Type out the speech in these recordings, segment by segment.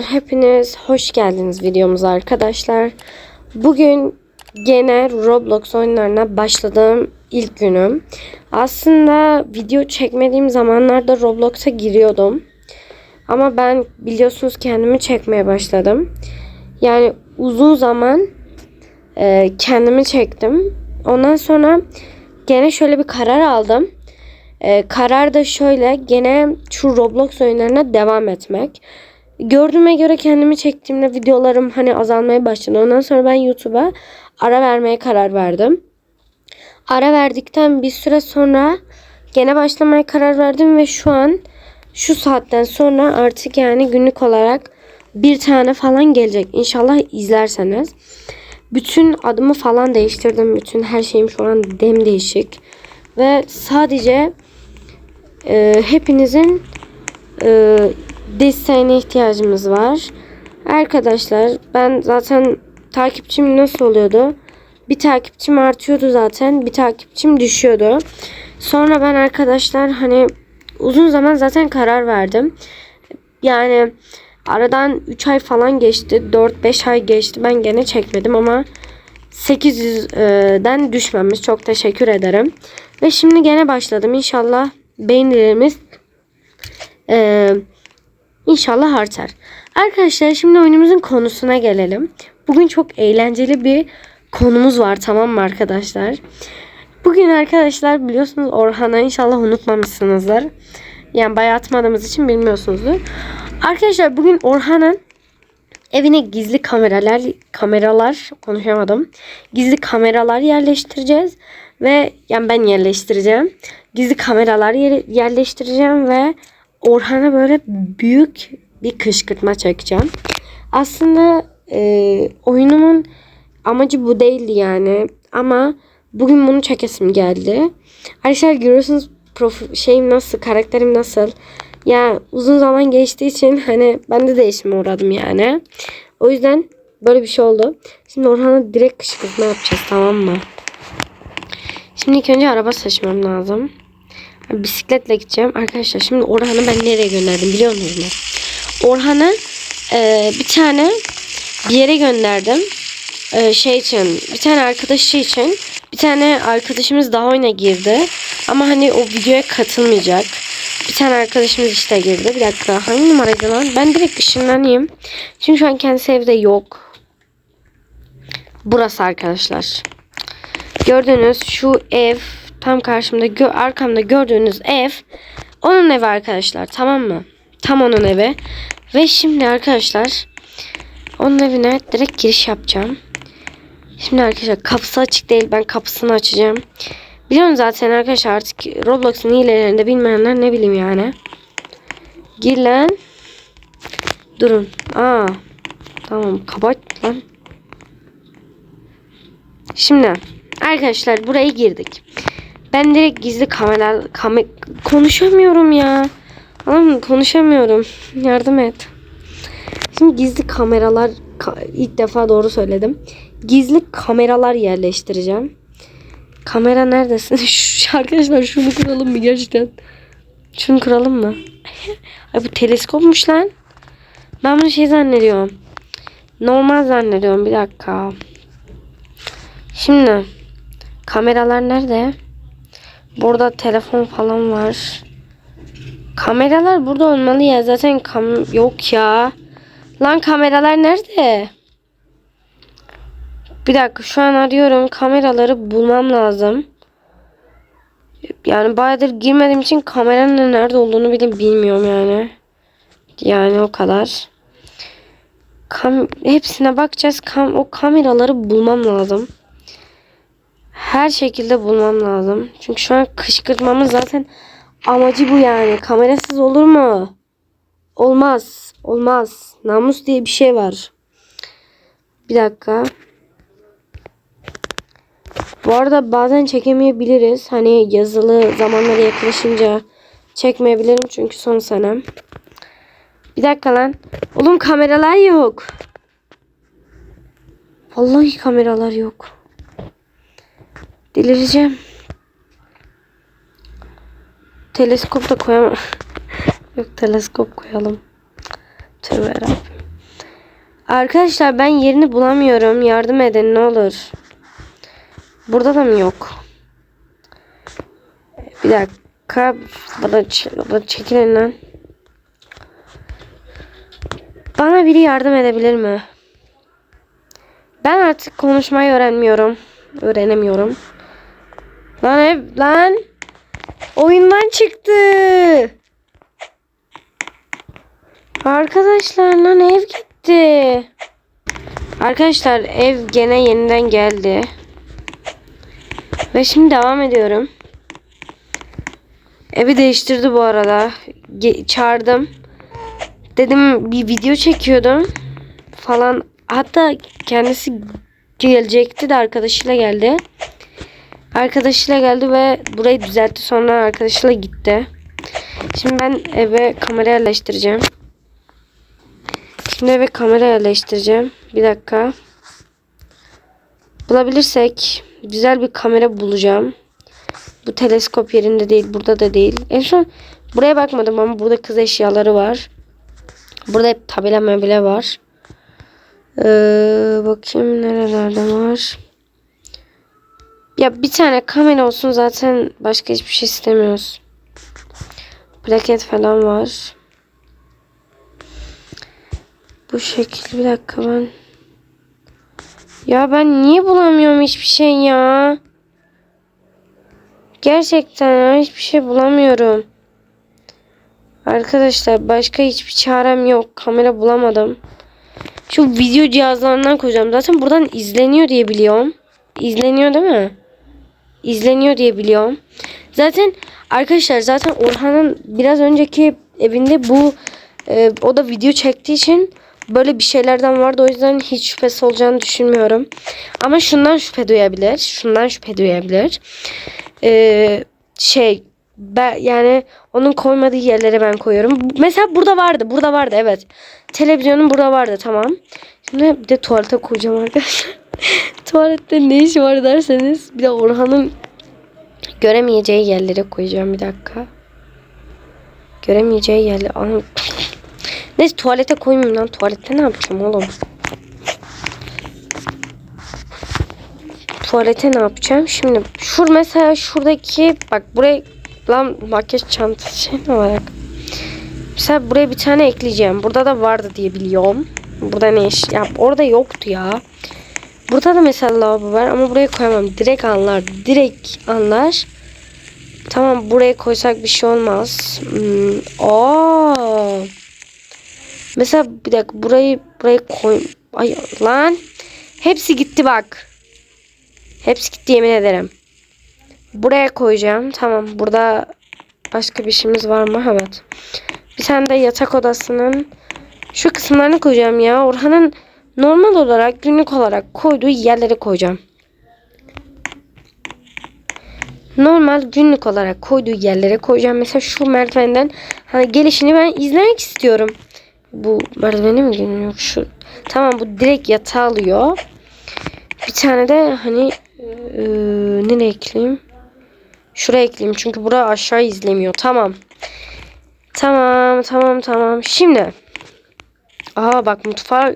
Hepiniz hoş geldiniz videomuza arkadaşlar. Bugün gene Roblox oyunlarına başladığım ilk günüm. Aslında video çekmediğim zamanlarda Roblox'a giriyordum. Ama ben biliyorsunuz kendimi çekmeye başladım. Yani uzun zaman e, kendimi çektim. Ondan sonra gene şöyle bir karar aldım. E, karar da şöyle gene şu Roblox oyunlarına devam etmek. Gördüğüme göre kendimi çektiğimde videolarım hani azalmaya başladı. Ondan sonra ben YouTube'a ara vermeye karar verdim. Ara verdikten bir süre sonra gene başlamaya karar verdim ve şu an şu saatten sonra artık yani günlük olarak bir tane falan gelecek. İnşallah izlerseniz. Bütün adımı falan değiştirdim. Bütün her şeyim şu an dem değişik. Ve sadece e, hepinizin e, desteğine ihtiyacımız var. Arkadaşlar ben zaten takipçim nasıl oluyordu? Bir takipçim artıyordu zaten. Bir takipçim düşüyordu. Sonra ben arkadaşlar hani uzun zaman zaten karar verdim. Yani aradan 3 ay falan geçti. 4-5 ay geçti. Ben gene çekmedim ama 800'den düşmemiş. Çok teşekkür ederim. Ve şimdi gene başladım. İnşallah beğenilerimiz eee İnşallah artar. Arkadaşlar şimdi oyunumuzun konusuna gelelim. Bugün çok eğlenceli bir konumuz var tamam mı arkadaşlar? Bugün arkadaşlar biliyorsunuz Orhan'ı inşallah unutmamışsınızdır. Yani bayağı atmadığımız için bilmiyorsunuzdur. Arkadaşlar bugün Orhan'ın evine gizli kameralar kameralar konuşamadım. Gizli kameralar yerleştireceğiz ve yani ben yerleştireceğim. Gizli kameralar yer, yerleştireceğim ve Orhan'a böyle büyük bir kışkırtma çekeceğim. Aslında e, oyunumun amacı bu değildi yani. Ama bugün bunu çekesim geldi. Arkadaşlar görüyorsunuz prof şeyim nasıl, karakterim nasıl. Ya uzun zaman geçtiği için hani ben de değişime uğradım yani. O yüzden böyle bir şey oldu. Şimdi Orhan'a direkt kışkırtma yapacağız tamam mı? Şimdi ilk önce araba seçmem lazım. Bisikletle gideceğim. Arkadaşlar şimdi Orhan'ı ben nereye gönderdim biliyor musunuz? Orhan'ı e, bir tane bir yere gönderdim. E, şey için bir tane arkadaşı için bir tane arkadaşımız daha oyuna girdi. Ama hani o videoya katılmayacak. Bir tane arkadaşımız işte girdi. Bir dakika hangi numaraydı lan? Ben direkt ışınlanayım. Çünkü şu an kendisi evde yok. Burası arkadaşlar. Gördüğünüz şu ev tam karşımda gö arkamda gördüğünüz ev onun evi arkadaşlar tamam mı? Tam onun evi. Ve şimdi arkadaşlar onun evine direkt giriş yapacağım. Şimdi arkadaşlar kapısı açık değil. Ben kapısını açacağım. Biliyorum zaten arkadaşlar artık Roblox'un iyilerinde bilmeyenler ne bileyim yani. Gir lan. Durun. Aa. Tamam kapat lan. Şimdi arkadaşlar buraya girdik. Ben direkt gizli kamera kame konuşamıyorum ya. Oğlum konuşamıyorum. Yardım et. Şimdi gizli kameralar ilk defa doğru söyledim. Gizli kameralar yerleştireceğim. Kamera neredesin? Arkadaşlar şunu kuralım mı gerçekten? Şunu kuralım mı? Ay bu teleskopmuş lan. Ben bunu şey zannediyorum. Normal zannediyorum. Bir dakika. Şimdi kameralar nerede? Burada telefon falan var. Kameralar burada olmalı ya. Zaten kam yok ya. Lan kameralar nerede? Bir dakika şu an arıyorum. Kameraları bulmam lazım. Yani bayağıdır girmediğim için kameranın nerede olduğunu bile bilmiyorum yani. Yani o kadar. Kam hepsine bakacağız. Kam o kameraları bulmam lazım. Her şekilde bulmam lazım. Çünkü şu an kışkırtmamın zaten amacı bu yani. Kamerasız olur mu? Olmaz. Olmaz. Namus diye bir şey var. Bir dakika. Bu arada bazen çekemeyebiliriz. Hani yazılı zamanlara yaklaşınca çekmeyebilirim çünkü son senem. Bir dakika lan. Oğlum kameralar yok. Vallahi kameralar yok. Delireceğim. Teleskop da koyamam. yok teleskop koyalım. Tövbe Rabbim. Arkadaşlar ben yerini bulamıyorum. Yardım edin ne olur. Burada da mı yok? Bir dakika. Bana çekilin lan. Bana biri yardım edebilir mi? Ben artık konuşmayı öğrenmiyorum. Öğrenemiyorum. Lan ev lan. Oyundan çıktı. Arkadaşlar lan ev gitti. Arkadaşlar ev gene yeniden geldi. Ve şimdi devam ediyorum. Evi değiştirdi bu arada. Ge- çağırdım. Dedim bir video çekiyordum falan. Hatta kendisi gelecekti de arkadaşıyla geldi. Arkadaşıyla geldi ve burayı düzeltti. Sonra arkadaşıyla gitti. Şimdi ben eve kamera yerleştireceğim. Şimdi eve kamera yerleştireceğim. Bir dakika. Bulabilirsek güzel bir kamera bulacağım. Bu teleskop yerinde değil. Burada da değil. En son buraya bakmadım ama burada kız eşyaları var. Burada hep tabela mebele var. Ee, bakayım nerelerde var. Ya bir tane kamera olsun zaten başka hiçbir şey istemiyoruz. Plaket falan var. Bu şekil bir dakika ben. Ya ben niye bulamıyorum hiçbir şey ya? Gerçekten ya, hiçbir şey bulamıyorum. Arkadaşlar başka hiçbir çarem yok. Kamera bulamadım. Şu video cihazlarından koyacağım. Zaten buradan izleniyor diye biliyorum. İzleniyor değil mi? İzleniyor diye biliyorum. Zaten arkadaşlar zaten Orhan'ın biraz önceki evinde bu e, o da video çektiği için böyle bir şeylerden vardı. O yüzden hiç şüphesi olacağını düşünmüyorum. Ama şundan şüphe duyabilir. Şundan şüphe duyabilir. Ee, şey ben, yani onun koymadığı yerlere ben koyuyorum. Mesela burada vardı. Burada vardı evet. Televizyonun burada vardı tamam. Şimdi bir de tuvalete koyacağım arkadaşlar. Tuvalette ne işi var derseniz bir de Orhan'ın göremeyeceği yerlere koyacağım bir dakika. Göremeyeceği yerler. Neyse tuvalete koymayayım lan. Tuvalette ne yapacağım oğlum? Tuvalete ne yapacağım? Şimdi şur mesela şuradaki bak buraya lan makyaj çantası şey mi olarak. Mesela buraya bir tane ekleyeceğim. Burada da vardı diye biliyorum. Burada ne iş? Ya orada yoktu ya. Burada da mesela lavabo var ama buraya koyamam. Direkt anlar. Direkt anlar. Tamam buraya koysak bir şey olmaz. Hmm. Aa. Mesela bir dakika burayı buraya koy. Ay lan. Hepsi gitti bak. Hepsi gitti yemin ederim. Buraya koyacağım. Tamam burada başka bir şeyimiz var mı? Evet. Bir tane de yatak odasının şu kısımlarını koyacağım ya. Orhan'ın normal olarak günlük olarak koyduğu yerlere koyacağım. Normal günlük olarak koyduğu yerlere koyacağım. Mesela şu merdivenden hani gelişini ben izlemek istiyorum. Bu merdivene mi geliniyor? Şu. Tamam bu direkt yatağı alıyor. Bir tane de hani ee, nereye ekleyeyim? Şuraya ekleyeyim çünkü bura aşağı izlemiyor. Tamam. Tamam tamam tamam. Şimdi. Aa bak mutfağa.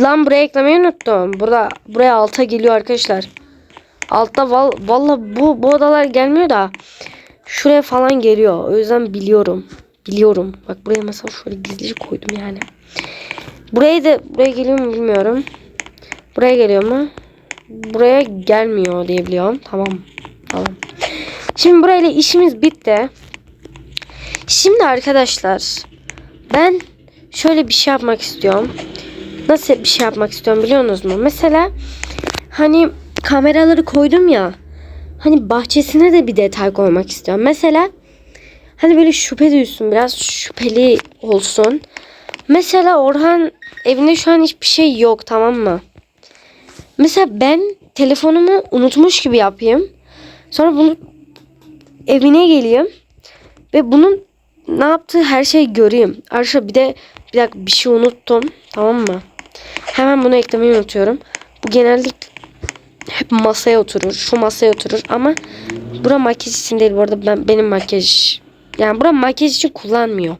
Lan buraya eklemeyi unuttum. Burada buraya alta geliyor arkadaşlar. Altta val valla bu bu odalar gelmiyor da şuraya falan geliyor. O yüzden biliyorum. Biliyorum. Bak buraya mesela şöyle gizlice koydum yani. Buraya da buraya geliyor mu bilmiyorum. Buraya geliyor mu? Buraya gelmiyor diye biliyorum. Tamam. Tamam. Şimdi burayla işimiz bitti. Şimdi arkadaşlar ben şöyle bir şey yapmak istiyorum. Nasıl bir şey yapmak istiyorum biliyor musunuz mu? Mesela hani kameraları koydum ya. Hani bahçesine de bir detay koymak istiyorum. Mesela hani böyle şüphe duysun biraz şüpheli olsun. Mesela Orhan evinde şu an hiçbir şey yok tamam mı? Mesela ben telefonumu unutmuş gibi yapayım. Sonra bunu evine geleyim. Ve bunun ne yaptığı her şeyi göreyim. Arkadaşlar bir de bir dakika bir şey unuttum. Tamam mı? Hemen bunu eklemeyi unutuyorum. Bu genellikle hep masaya oturur. Şu masaya oturur ama bura makyaj için değil bu arada ben benim makyaj yani bura makyaj için kullanmıyor.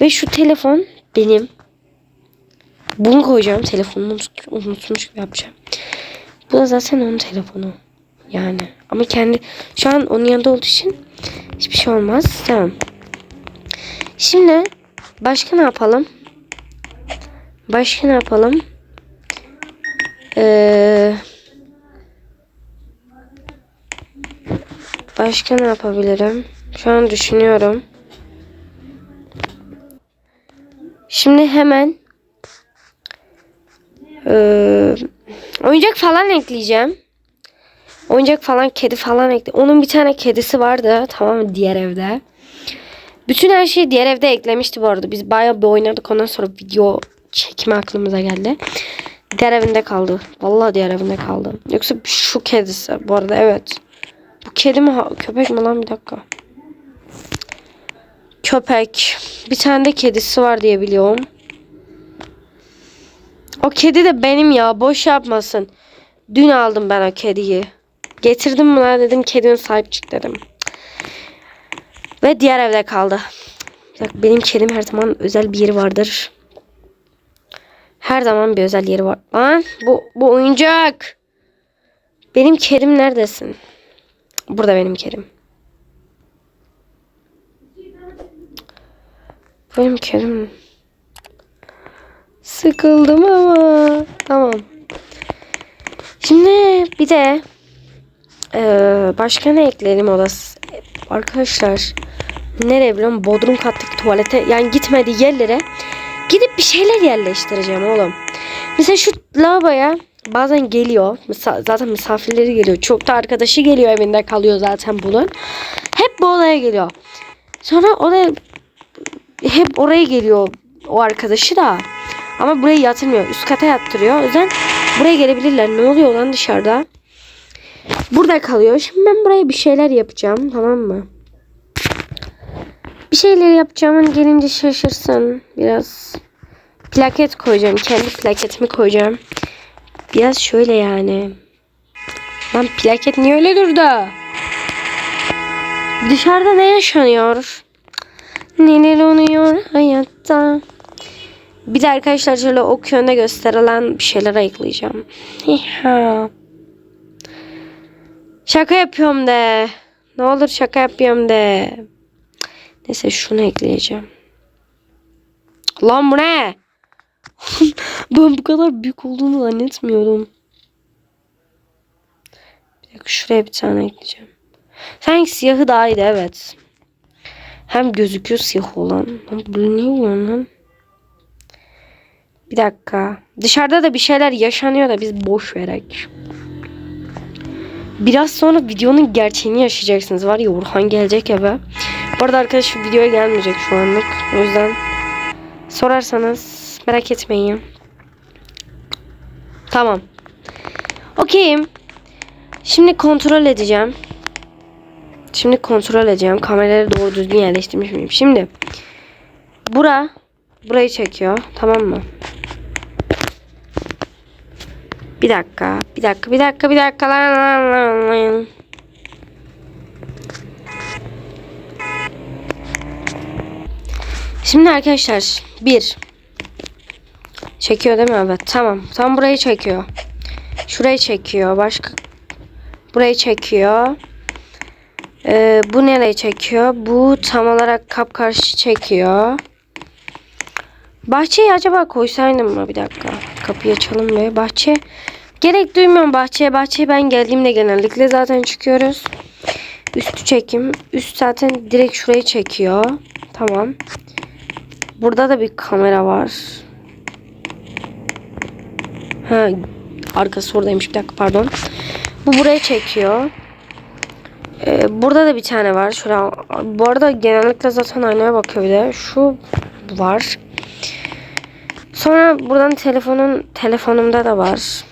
Ve şu telefon benim Bunu koyacağım. Telefonumu unutmuş gibi yapacağım. Bu da zaten onun telefonu. Yani. Ama kendi şu an onun yanında olduğu için hiçbir şey olmaz. Tamam. Şimdi başka ne yapalım? Başka ne yapalım? Ee, başka ne yapabilirim? Şu an düşünüyorum. Şimdi hemen ee, oyuncak falan ekleyeceğim. Oyuncak falan kedi falan ekle. Onun bir tane kedisi vardı tamam mı diğer evde. Bütün her şeyi diğer evde eklemişti bu arada. Biz bayağı bir oynadık ondan sonra video çekme aklımıza geldi. Diğer evinde kaldı. Vallahi diğer evinde kaldı. Yoksa şu kedisi bu arada evet. Bu kedi mi köpek mi lan bir dakika. Köpek. Bir tane de kedisi var diye biliyorum. O kedi de benim ya. Boş yapmasın. Dün aldım ben o kediyi. Getirdim buna dedim kedine sahip çık dedim. Ve diğer evde kaldı. Benim kedim her zaman özel bir yeri vardır. Her zaman bir özel yeri var. Lan bu, bu oyuncak. Benim kedim neredesin? Burada benim kedim. Benim kedim. Sıkıldım ama. Tamam. Şimdi bir de eee, başka ne ekleyelim odası? Arkadaşlar nereye biliyorum? Bodrum kattaki tuvalete yani gitmediği yerlere gidip bir şeyler yerleştireceğim oğlum. Mesela şu lavaboya bazen geliyor. Zaten misafirleri geliyor. Çok da arkadaşı geliyor evinde kalıyor zaten bunun. Hep bu olaya geliyor. Sonra o da hep oraya geliyor o arkadaşı da. Ama buraya yatırmıyor. Üst kata yattırıyor. O yüzden buraya gelebilirler. Ne oluyor lan dışarıda? Burada kalıyor. Şimdi ben buraya bir şeyler yapacağım. Tamam mı? Bir şeyler yapacağım. Gelince şaşırsın. Biraz plaket koyacağım. Kendi plaketimi koyacağım. Biraz şöyle yani. Lan plaket niye öyle durdu? Dışarıda ne yaşanıyor? Neler oluyor hayatta? Bir de arkadaşlar şöyle ok yönde gösterilen bir şeyler ayıklayacağım. Şaka yapıyorum de. Ne olur şaka yapıyorum de. Neyse şunu ekleyeceğim. Lan bu ne? ben bu kadar büyük olduğunu zannetmiyordum. Bir dakika şuraya bir tane ekleyeceğim. Sanki siyahı daha iyiydi evet. Hem gözüküyor siyah olan. Lan Bu oluyor lan? Bir dakika. Dışarıda da bir şeyler yaşanıyor da biz boş verek. Biraz sonra videonun gerçeğini yaşayacaksınız. Var ya Orhan gelecek eve. Bu arada arkadaş videoya gelmeyecek şu anlık. O yüzden sorarsanız merak etmeyin. Tamam. Okeyim. Şimdi kontrol edeceğim. Şimdi kontrol edeceğim. Kameraları doğru düzgün yerleştirmiş miyim? Şimdi bura burayı çekiyor. Tamam mı? Bir dakika. Bir dakika. Bir dakika. Bir dakika. Lan, lan, lan, lan. Şimdi arkadaşlar bir çekiyor değil mi? Evet. Tamam. Tam burayı çekiyor. Şurayı çekiyor. Başka burayı çekiyor. Ee, bu nereye çekiyor? Bu tam olarak kap karşı çekiyor. Bahçeyi acaba koysaydım mı? Bir dakika. Kapıyı açalım ve bahçe. Gerek duymuyorum bahçeye. Bahçeye ben geldiğimde genellikle zaten çıkıyoruz. Üstü çekim. Üst zaten direkt şurayı çekiyor. Tamam. Burada da bir kamera var. Ha, arkası oradaymış. Bir dakika pardon. Bu buraya çekiyor. Ee, burada da bir tane var. Şöyle, bu arada genellikle zaten aynaya bakıyor bir de. Şu var. Sonra buradan telefonun telefonumda da var.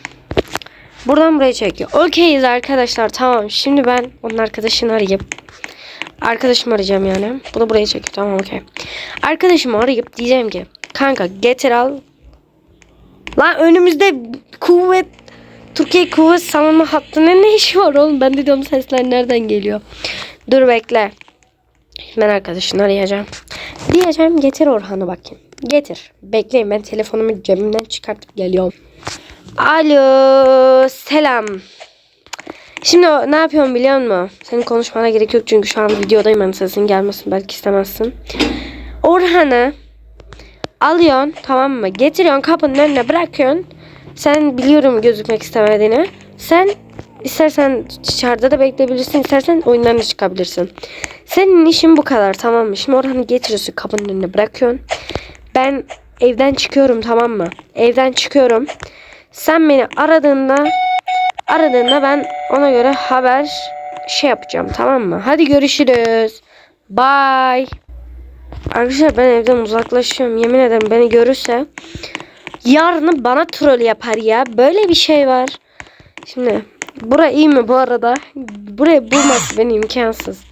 Buradan buraya çekiyor. Okeyiz arkadaşlar tamam. Şimdi ben onun arkadaşını arayıp arkadaşımı arayacağım yani. Bu da buraya çekiyor. Tamam okey. Arkadaşımı arayıp diyeceğim ki kanka getir al. Lan önümüzde kuvvet Türkiye kuvvet savunma hattının ne işi var oğlum? Ben de diyorum sesler nereden geliyor? Dur bekle. Ben arkadaşını arayacağım. Diyeceğim getir Orhan'ı bakayım. Getir. Bekleyin ben telefonumu cebimden çıkartıp geliyorum. Alo. Selam. Şimdi ne yapıyorum biliyor musun? Senin konuşmana gerek yok çünkü şu an videodayım. Hani sesin gelmesin belki istemezsin. Orhan'ı alıyorsun tamam mı? Getiriyorsun kapının önüne bırakıyorsun. Sen biliyorum gözükmek istemediğini. Sen istersen dışarıda da bekleyebilirsin. istersen oyundan çıkabilirsin. Senin işin bu kadar tamam mı? Şimdi Orhan'ı getiriyorsun kapının önüne bırakıyorsun. Ben evden çıkıyorum tamam mı? Evden çıkıyorum. Sen beni aradığında aradığında ben ona göre haber şey yapacağım tamam mı? Hadi görüşürüz. Bye. Arkadaşlar ben evden uzaklaşıyorum. Yemin ederim beni görürse yarını bana troll yapar ya. Böyle bir şey var. Şimdi bura iyi mi bu arada? Burayı bulması beni imkansız.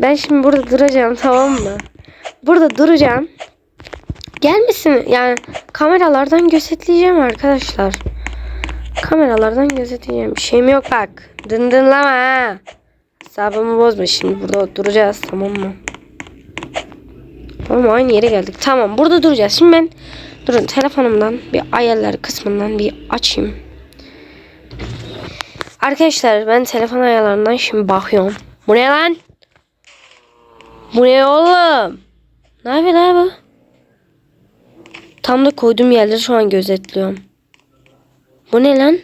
Ben şimdi burada duracağım tamam mı? Burada duracağım. Gelmesin yani kameralardan gözetleyeceğim arkadaşlar. Kameralardan gözetleyeceğim. Bir şeyim yok bak. Dındınlama ha. Hesabımı bozma şimdi burada duracağız tamam mı? Tamam aynı yere geldik. Tamam burada duracağız. Şimdi ben durun telefonumdan bir ayarlar kısmından bir açayım. Arkadaşlar ben telefon ayarlarından şimdi bakıyorum. Bu ne lan? Bu ne oğlum? Ne yapıyor abi? Tam da koyduğum yerleri şu an gözetliyorum. Bu ne lan?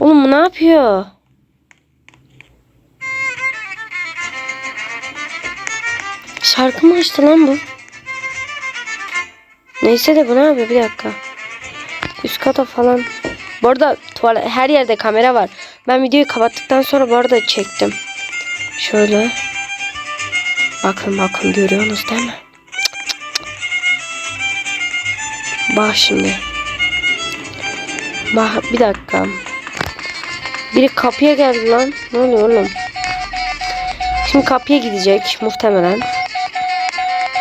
Oğlum bu ne yapıyor? Şarkı mı açtı lan bu? Neyse de bu ne yapıyor? Bir dakika. Üst kata falan. Bu arada tuvalet, her yerde kamera var. Ben videoyu kapattıktan sonra bu arada çektim. Şöyle. Bakın bakın görüyorsunuz değil mi? Bak şimdi. Bak bir dakika. Biri kapıya geldi lan. Ne oluyor oğlum? Şimdi kapıya gidecek muhtemelen.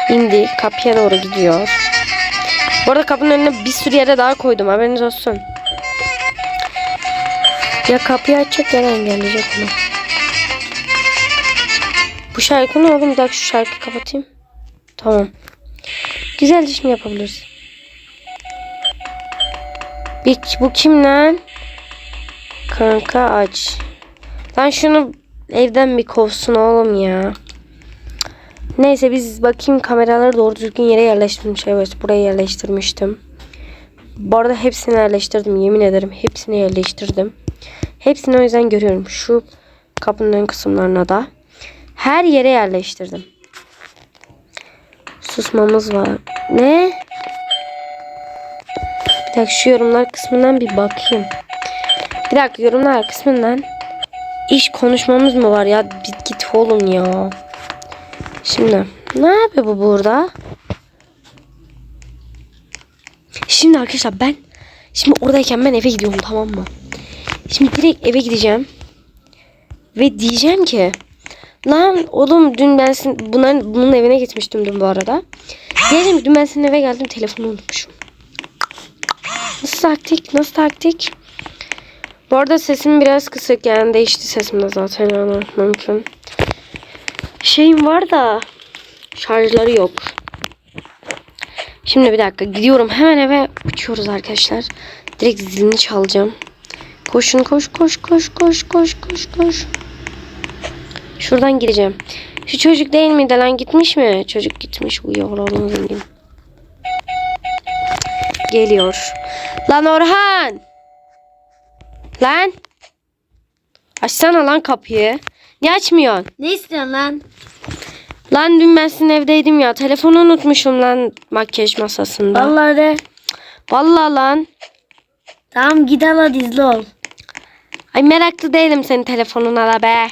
İndi. Kapıya doğru gidiyor. Bu arada kapının önüne bir sürü yere daha koydum. Haberiniz olsun. Ya kapıyı açacak ya engelleyecek bunu. Bu şarkı ne oğlum? Bir dakika şu şarkıyı kapatayım. Tamam. Güzel şimdi yapabiliriz. Bir, bu kim lan? Kanka aç. Lan şunu evden bir kovsun oğlum ya. Neyse biz bakayım kameraları doğru düzgün yere yerleştirmiş. Evet buraya yerleştirmiştim. Bu arada hepsini yerleştirdim yemin ederim. Hepsini yerleştirdim. Hepsini o yüzden görüyorum. Şu kapının ön kısımlarına da. Her yere yerleştirdim. Susmamız var. Ne? Bir dakika şu yorumlar kısmından bir bakayım. Bir dakika yorumlar kısmından iş konuşmamız mı var ya? Bir git oğlum ya. Şimdi ne yapıyor bu burada? Şimdi arkadaşlar ben şimdi oradayken ben eve gidiyorum tamam mı? Şimdi direkt eve gideceğim. Ve diyeceğim ki lan oğlum dün ben sin- bunların, bunun evine gitmiştim dün bu arada. Diyeceğim dün ben senin eve geldim telefonu unutmuşum. Nasıl taktik? Nasıl taktik? Bu arada sesim biraz kısık yani değişti sesim de zaten yani mümkün. Şeyim var da şarjları yok. Şimdi bir dakika gidiyorum hemen eve uçuyoruz arkadaşlar. Direkt zilini çalacağım. Koşun koş koş koş koş koş koş koş. Şuradan gideceğim. Şu çocuk değil miydi lan gitmiş mi? Çocuk gitmiş uyuyor oğlum zengin. Geliyor. Lan Orhan. Lan. Açsana lan kapıyı. Niye açmıyorsun? Ne istiyorsun lan? Lan dün ben sizin evdeydim ya. Telefonu unutmuşum lan makyaj masasında. Vallahi de. Vallahi lan. Tamam git al hadi izle ol. Ay meraklı değilim senin telefonuna da be.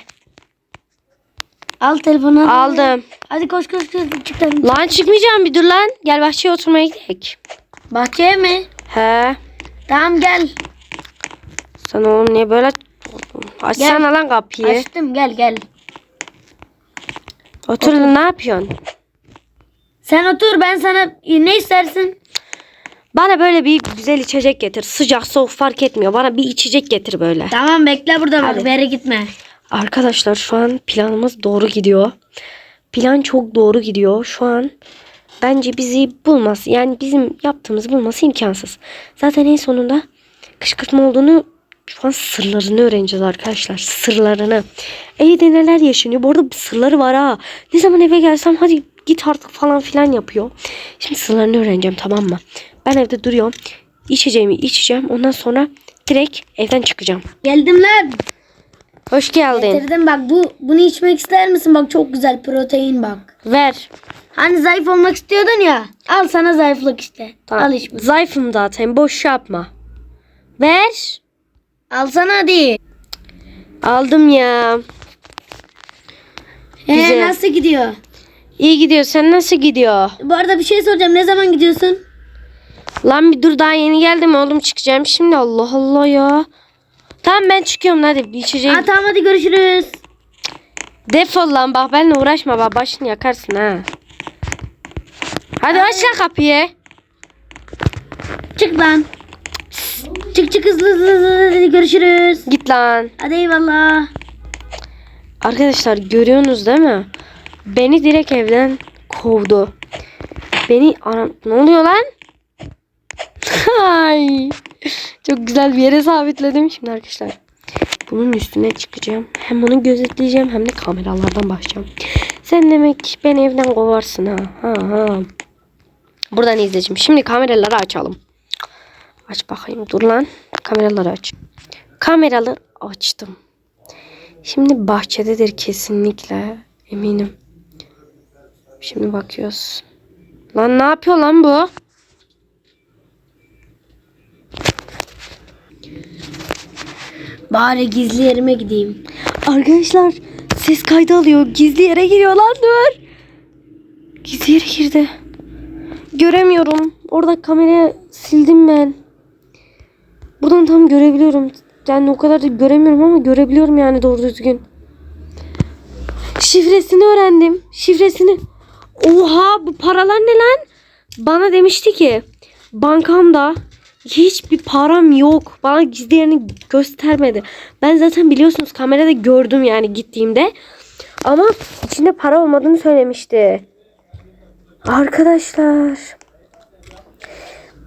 Al telefonu. al. Aldım. Hadi koş koş koş çık lan. Lan çıkmayacağım bir dur lan. Gel bahçeye oturmaya gidelim. Bahçeye mi? He. Tamam gel. Sen oğlum niye böyle Açsana lan kapıyı. Açtım gel gel. Otur lan, ne yapıyorsun? Sen otur ben sana ne istersin? Bana böyle bir güzel içecek getir. Sıcak soğuk fark etmiyor. Bana bir içecek getir böyle. Tamam bekle burada Hadi. bak bir yere gitme. Arkadaşlar şu an planımız doğru gidiyor. Plan çok doğru gidiyor. Şu an bence bizi bulması yani bizim yaptığımızı bulması imkansız. Zaten en sonunda kışkırtma olduğunu şu an sırlarını öğreneceğiz arkadaşlar. Sırlarını. Evde neler yaşanıyor. Bu arada sırları var ha. Ne zaman eve gelsem hadi git artık falan filan yapıyor. Şimdi sırlarını öğreneceğim tamam mı? Ben evde duruyorum. İçeceğimi içeceğim. Ondan sonra direkt evden çıkacağım. Geldim lan. Hoş geldin. Getirdim bak bu bunu içmek ister misin? Bak çok güzel protein bak. Ver. Hani zayıf olmak istiyordun ya. Al sana zayıflık işte. Tamam. Al bunu. Zayıfım zaten. Boş yapma. Ver. Al sana hadi. Aldım ya. Ee, Güzel. nasıl gidiyor? İyi gidiyor. Sen nasıl gidiyor? Bu arada bir şey soracağım. Ne zaman gidiyorsun? Lan bir dur daha yeni geldim oğlum çıkacağım şimdi. Allah Allah ya. Tamam ben çıkıyorum hadi bir içeceğim. Ha, tamam hadi görüşürüz. Defol lan bak benimle uğraşma bak başını yakarsın ha. Hadi aç lan kapıyı. Çık lan. Çık çık hızlı hızlı hızlı. Görüşürüz. Git lan. Hadi eyvallah. Arkadaşlar görüyorsunuz değil mi? Beni direkt evden kovdu. Beni ana ne oluyor lan? Ay. Çok güzel bir yere sabitledim şimdi arkadaşlar. Bunun üstüne çıkacağım. Hem onu gözetleyeceğim hem de kameralardan bakacağım. Sen demek beni evden kovarsın ha. Ha ha. Buradan izleyeceğim. Şimdi kameraları açalım. Aç bakayım. Dur lan. Kameraları aç. Kameraları açtım. Şimdi bahçededir kesinlikle. Eminim. Şimdi bakıyoruz. Lan ne yapıyor lan bu? Bari gizli yerime gideyim. Arkadaşlar ses kaydı alıyor. Gizli yere giriyor lan dur. Gizli yere girdi. Göremiyorum. Orada kamerayı sildim ben. Buradan tam görebiliyorum. Yani o kadar da göremiyorum ama görebiliyorum yani doğru düzgün. Şifresini öğrendim. Şifresini. Oha bu paralar ne lan? Bana demişti ki bankamda hiçbir param yok. Bana gizli göstermedi. Ben zaten biliyorsunuz kamerada gördüm yani gittiğimde. Ama içinde para olmadığını söylemişti. Arkadaşlar.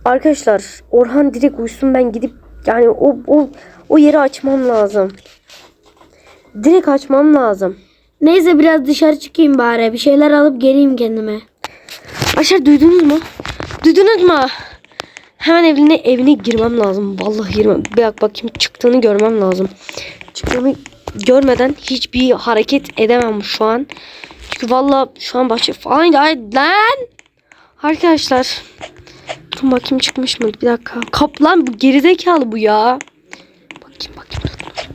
Arkadaşlar Orhan direkt uyusun ben gidip yani o o o yeri açmam lazım. Direkt açmam lazım. Neyse biraz dışarı çıkayım bari. Bir şeyler alıp geleyim kendime. Arkadaşlar duydunuz mu? Duydunuz mu? Hemen evine evine girmem lazım. Vallahi girmem. Bir bak bakayım çıktığını görmem lazım. Çıktığını görmeden hiçbir hareket edemem şu an. Çünkü vallahi şu an bahçe falan lan. Arkadaşlar. Durun bakayım çıkmış mı? Bir dakika. Kaplan bu gerizekalı bu ya. Bakayım bakayım. dur, dur.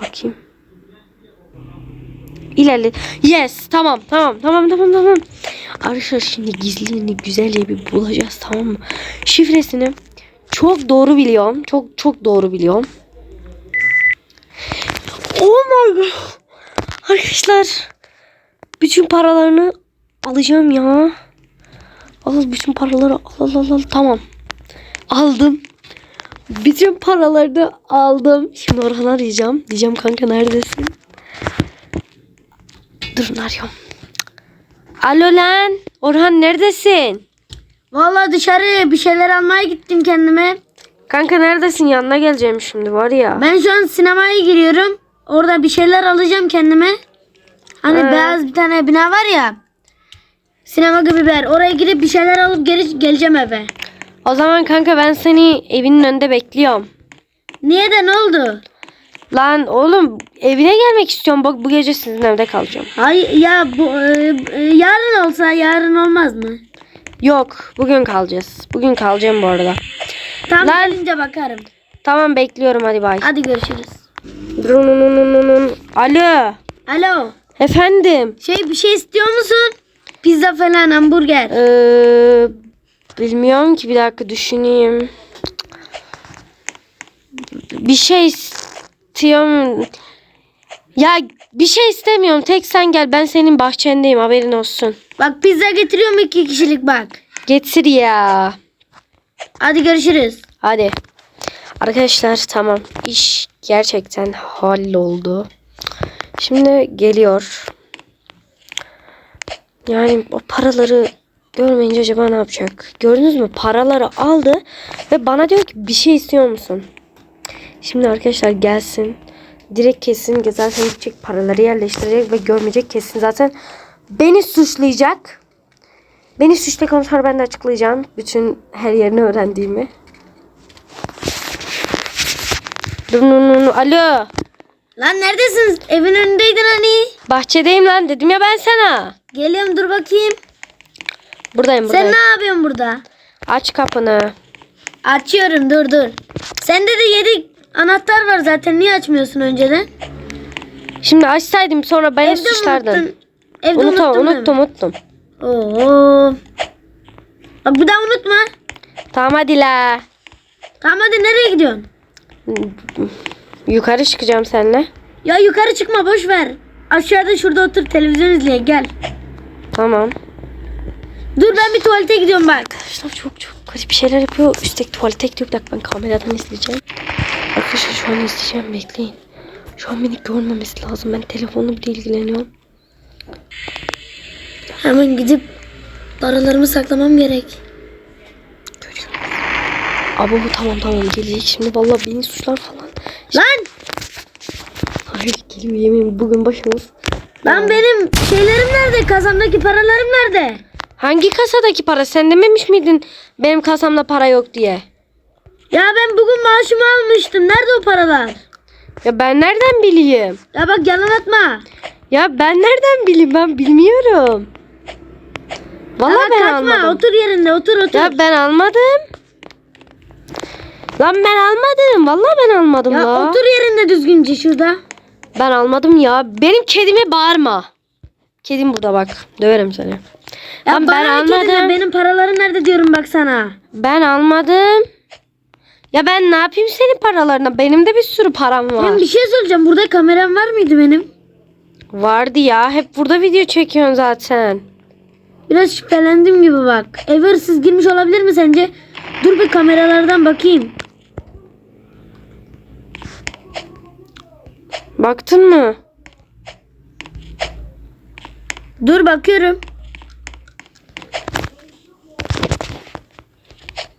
Bakayım. İlerle. Yes. Tamam. Tamam. Tamam. Tamam. Tamam. Arkadaşlar şimdi gizliliğini güzelce bir bulacağız. Tamam mı? Şifresini çok doğru biliyorum. Çok çok doğru biliyorum. Oh my god. Arkadaşlar. Bütün paralarını alacağım ya. Al bütün paraları al al al. al. Tamam. Aldım. Bütün paraları da aldım. Şimdi Orhan'ı arayacağım. Diyeceğim kanka neredesin? Durun arıyorum. Alo lan. Orhan neredesin? Vallahi dışarı bir şeyler almaya gittim kendime. Kanka neredesin? Yanına geleceğim şimdi var ya. Ben şu an sinemaya giriyorum. Orada bir şeyler alacağım kendime. Hani Ee? beyaz bir tane bina var ya. Sinema gibi bir yer. Oraya girip bir şeyler alıp geri geleceğim eve. O zaman kanka ben seni evinin önünde bekliyorum. Niye de ne oldu? Lan oğlum evine gelmek istiyorum. Bak bu gece sizin evde kalacağım. Hayır ya bu e, e, yarın olsa yarın olmaz mı? Yok bugün kalacağız. Bugün kalacağım bu arada. Tam Lan. gelince bakarım. Tamam bekliyorum hadi bay. Hadi görüşürüz. Alo. Alo. Efendim. Şey bir şey istiyor musun? Pizza falan hamburger. Ee, bilmiyorum ki bir dakika düşüneyim. Bir şey istiyorum. Ya bir şey istemiyorum. Tek sen gel. Ben senin bahçendeyim. Haberin olsun. Bak pizza getiriyorum iki kişilik bak. Getir ya. Hadi görüşürüz. Hadi. Arkadaşlar tamam. İş gerçekten halloldu. Şimdi geliyor. Yani o paraları görmeyince acaba ne yapacak? Gördünüz mü? Paraları aldı ve bana diyor ki bir şey istiyor musun? Şimdi arkadaşlar gelsin. Direkt kesin zaten gidecek paraları yerleştirecek ve görmeyecek kesin zaten beni suçlayacak. Beni suçladıktan sonra ben de açıklayacağım. Bütün her yerini öğrendiğimi. Dur, dur, dur, dur. Alo. Lan neredesiniz? Evin önündeydin hani. Bahçedeyim lan dedim ya ben sana. Geliyorum dur bakayım. Buradayım buradayım. Sen ne yapıyorsun burada? Aç kapını. Açıyorum dur dur. Sende de yedi anahtar var zaten. Niye açmıyorsun önceden? Şimdi açsaydım sonra beni Evde suçlardın. unuttun. Evde Unuttum, unuttun unuttum, unuttum. Oo. Bak bir daha unutma. Tamam hadi la. Tamam hadi nereye gidiyorsun? Yukarı çıkacağım seninle. Ya yukarı çıkma boş ver. Aşağıda şurada otur televizyon izleye gel. Tamam. Dur ben bir tuvalete gidiyorum bak. Arkadaşlar çok çok garip bir şeyler yapıyor. Üstteki tuvalete gidiyor. Bir dakika ben kameradan izleyeceğim. Arkadaşlar şu an izleyeceğim. Bekleyin. Şu an beni görmemesi lazım. Ben telefonla bile ilgileniyorum. Hemen gidip paralarımı saklamam gerek. Abo bu tamam tamam gelecek şimdi. Vallahi beni suçlar falan. Lan! Hayır geliyor yemin bugün başımız. Lan benim şeylerim nerede? Kazamdaki paralarım nerede? Hangi kasadaki para? Sen dememiş miydin benim kasamda para yok diye? Ya ben bugün maaşımı almıştım. Nerede o paralar? Ya ben nereden bileyim? Ya bak yalan atma. Ya ben nereden bileyim? Ben bilmiyorum. Vallahi Salak ben kaçma. almadım. Otur yerinde otur otur. Ya ben almadım. Lan ben almadım. Vallahi ben almadım Ya la. otur yerinde düzgünce şurada. Ben almadım ya. Benim kedime bağırma. Kedim burada bak. Döverim seni. Ya Lan ben almadım. Benim paralarım nerede diyorum bak sana. Ben almadım. Ya ben ne yapayım senin paralarına? Benim de bir sürü param var. Ben bir şey söyleyeceğim. Burada kameram var mıydı benim? Vardı ya. Hep burada video çekiyorsun zaten. Biraz şüphelendim gibi bak. Ev hırsız girmiş olabilir mi sence? Dur bir kameralardan bakayım. Baktın mı? Dur bakıyorum.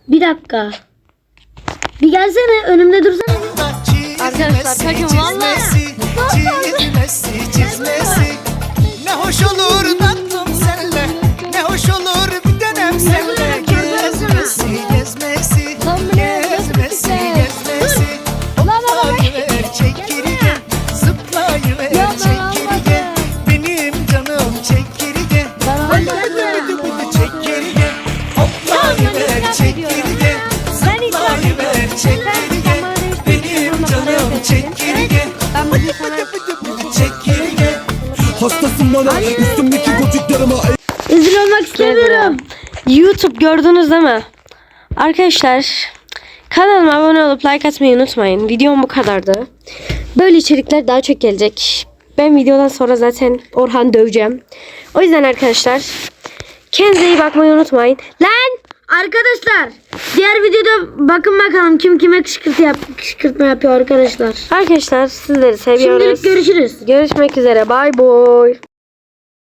Bir dakika. Bir gelsene önümde dursana. Arkadaşlar, bakın vallahi- Çizmesi, çizmesi Ne hoş olur tatlım senle Ne hoş olur bir dönem senle Gezmesi, gezmesi Gezmesi, Hastasın bana üstümdeki gocuklarıma Rezil olmak istemiyorum. YouTube gördünüz değil mi? Arkadaşlar kanalıma abone olup like atmayı unutmayın. Videom bu kadardı. Böyle içerikler daha çok gelecek. Ben videodan sonra zaten Orhan döveceğim. O yüzden arkadaşlar kendinize iyi bakmayı unutmayın. Lan! Arkadaşlar diğer videoda bakın bakalım kim kime kışkırtı yap kışkırtma yapıyor arkadaşlar. Arkadaşlar sizleri seviyoruz. Şimdilik görüşürüz. Görüşmek üzere. Bay bay.